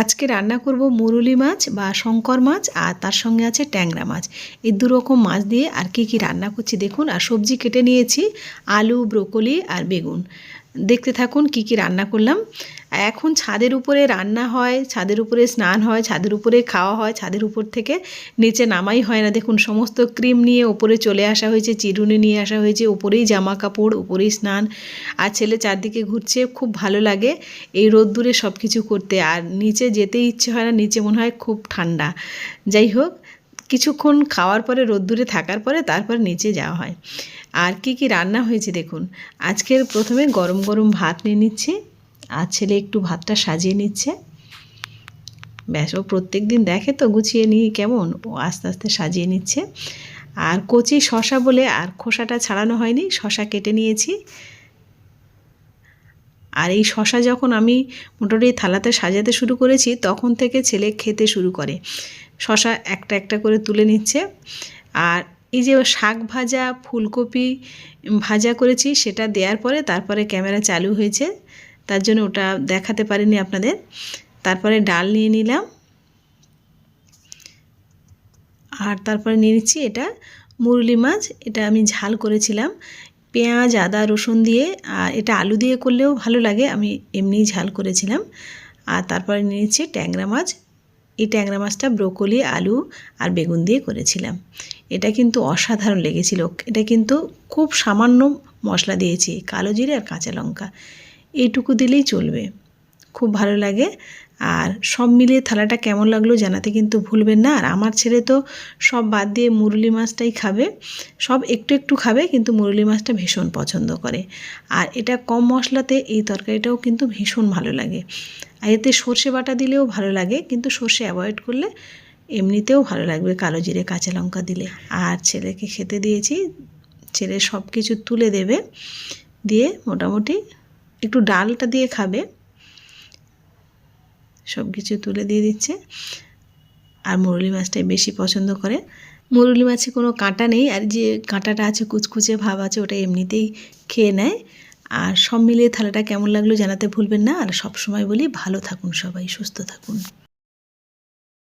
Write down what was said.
আজকে রান্না করব মুরুলি মাছ বা শঙ্কর মাছ, আর তার সঙ্গে আছে ট্যাংরা মাছ। এই দুরকম মাছ দিয়ে আর কি কি রান্না করছি দেখুন, আর সবজি কেটে নিয়েছি, আলু, ব্রোকলি আর বেগুন। দেখতে থাকুন কি কি রান্না করলাম। এখন ছাদের উপরে রান্না হয়, ছাদের উপরে স্নান হয়, ছাদের উপরে খাওয়া হয়, ছাদের উপর থেকে নিচে নামাই হয় না। দেখুন, সমস্ত ক্রিম নিয়ে ওপরে চলে আসা হয়েছে, চিরুনি নিয়ে আসা হয়েছে, ওপরেই জামা কাপড়, ওপরেই স্নান। আর ছেলে চারদিকে ঘুরছে, খুব ভালো লাগে এই রোদ্দুরে সব কিছু করতে। আর নিচে যেতে ইচ্ছে হয় না, নিচে মনে হয় খুব ঠান্ডা। যাই হোক কিছুক্ষণ খাওয়ার পরে, রোদ্দুরে থাকার পরে তারপর নিচে যাওয়া হয়। আর কি কি রান্না হয়েছে দেখুন। আজকের প্রথমে গরম গরম ভাত নিয়ে নিচ্ছি। আর ছেলে একটু ভাতটা সাজিয়ে নিচ্ছে। ব্যাস, ও প্রত্যেক দিন দেখে তো, গুছিয়ে নিয়ে কেমন। ও আস্তে আস্তে সাজিয়ে নিচ্ছে। আর কচি শশা বলে আর খোসাটা ছাড়ানো হয়নি, শশা কেটে নিয়েছি। আর এই শশা যখন আমি মোটামুটি থালাতে সাজাতে শুরু করেছি, তখন থেকে ছেলে খেতে শুরু করে। শশা একটা একটা করে তুলে নিচ্ছে। আর এই যে শাক ভাজা, ফুলকপি ভাজা করেছি, সেটা দেওয়ার পরে তারপরে ক্যামেরা চালু হয়েছে। তার জন্য ওটা দেখাতে পারিনি আপনাদের। তারপরে ডাল নিয়ে নিলাম। আর তারপরে নিয়ে নিচ্ছি এটা মুরলি মাছ। এটা আমি ঝাল করেছিলাম। পেঁয়াজ, আদা, রসুন দিয়ে, আর এটা আলু দিয়ে করলেও ভালো লাগে। আমি এমনিই ঝাল করেছিলাম। আর তারপরে নিয়ে নিচ্ছি ট্যাংরা মাছ। এই ট্যাংরা মাছটা ব্রোকলি, আলু আর বেগুন দিয়ে করেছিলাম। এটা কিন্তু অসাধারণ লেগেছিল। এটা কিন্তু খুব সামান্য মশলা দিয়েছি, কালো জিরে আর কাঁচা লঙ্কা। এইটুকু দিলেই চলবে। খুব ভালো লাগে। আর সব মিলিয়ে থালাটা কেমন লাগল জানাতে কিন্তু ভুলবেন না। আর আমার ছেলে তো সব বাদ দিয়ে মুরলি মাছটাই খাবে। সব একটু একটু খাবে কিন্তু মুরলি মাছটা ভীষণ পছন্দ করে। আর এটা কম মশলাতে এই তরকারিটাও কিন্তু ভীষণ ভালো লাগে। আর এতে সর্ষে বাটা দিলেও ভালো লাগে কিন্তু সর্ষে অ্যাভয়েড করলে এমনিতেও ভালো লাগবে কালো জিরে, কাঁচা লঙ্কা দিলে। আর ছেলেকে খেতে দিয়েছি। ছেলে সব কিছু তুলে দেবে। দিয়ে মোটামুটি একটু ডালটা দিয়ে খাবে। সব কিছু তুলে দিয়ে দিচ্ছে। আর মুরলি মাছটাই বেশি পছন্দ করে। মুরলি মাছে কোনো কাঁটা নেই, আর যে কাঁটাটা আছে, কুচকুচে ভাব আছে, ওটা এমনিতেই খেয়ে নেয়। আর সব মিলিয়ে থালাটা কেমন লাগল জানাতে ভুলবেন না। আর সব সময় বলি, ভালো থাকুন সবাই, সুস্থ থাকুন।